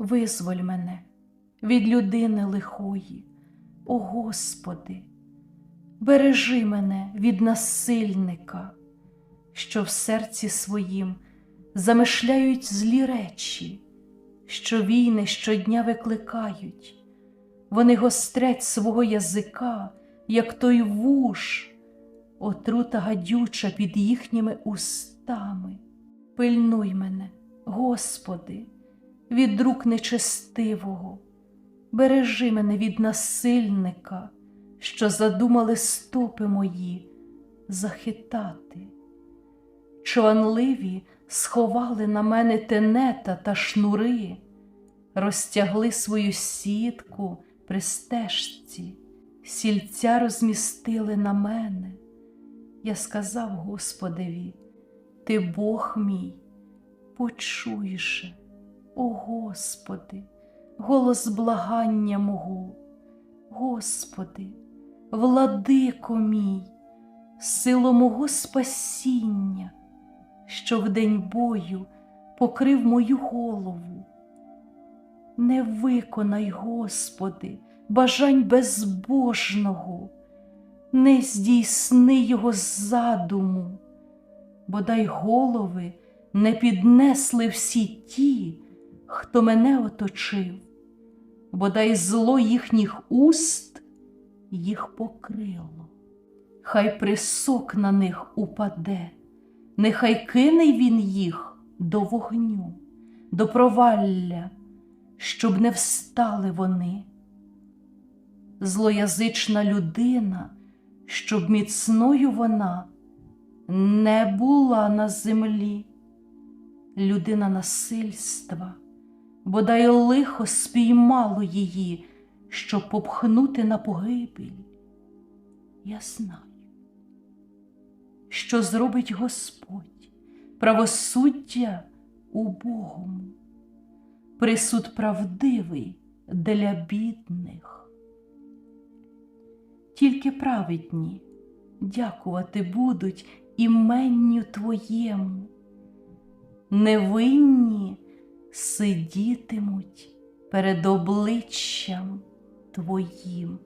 визволь мене від людини лихої, о Господи, бережи мене від насильника, що в серці своїм замишляють злі речі, що війни щодня викликають. Вони гострять свого язика, як той вуш, отрута гадюча під їхніми устами. Пильнуй мене, Господи, від рук нечестивого, бережи мене від насильника, що задумали стопи мої захитати. Чванливі сховали на мене тенета та шнури, розтягли свою сітку при стежці, сільця розмістили на мене. Я сказав Господеві, Ти Бог мій, почуй же, о Господи, голос благання мого, Господи, владико мій, сило мого спасіння, що в день бою покрив мою голову. Не виконай, Господи, бажань безбожного, не здійсни його задуму, бодай голови не піднесли всі ті, хто мене оточив, бодай зло їхніх уст їх покрило. Хай присок на них упаде, нехай кине він їх до вогню, до провалля, щоб не встали вони. Злоязична людина, щоб міцною вона не була на землі, людина насильства, бодай лихо спіймало її, щоб попхнути на погибель. Я знаю, що зробить Господь правосуддя убогому, присуд правдивий для бідних. Тільки праведні дякувати будуть іменню Твоєму, невинні сидітимуть перед обличчям Твоїм.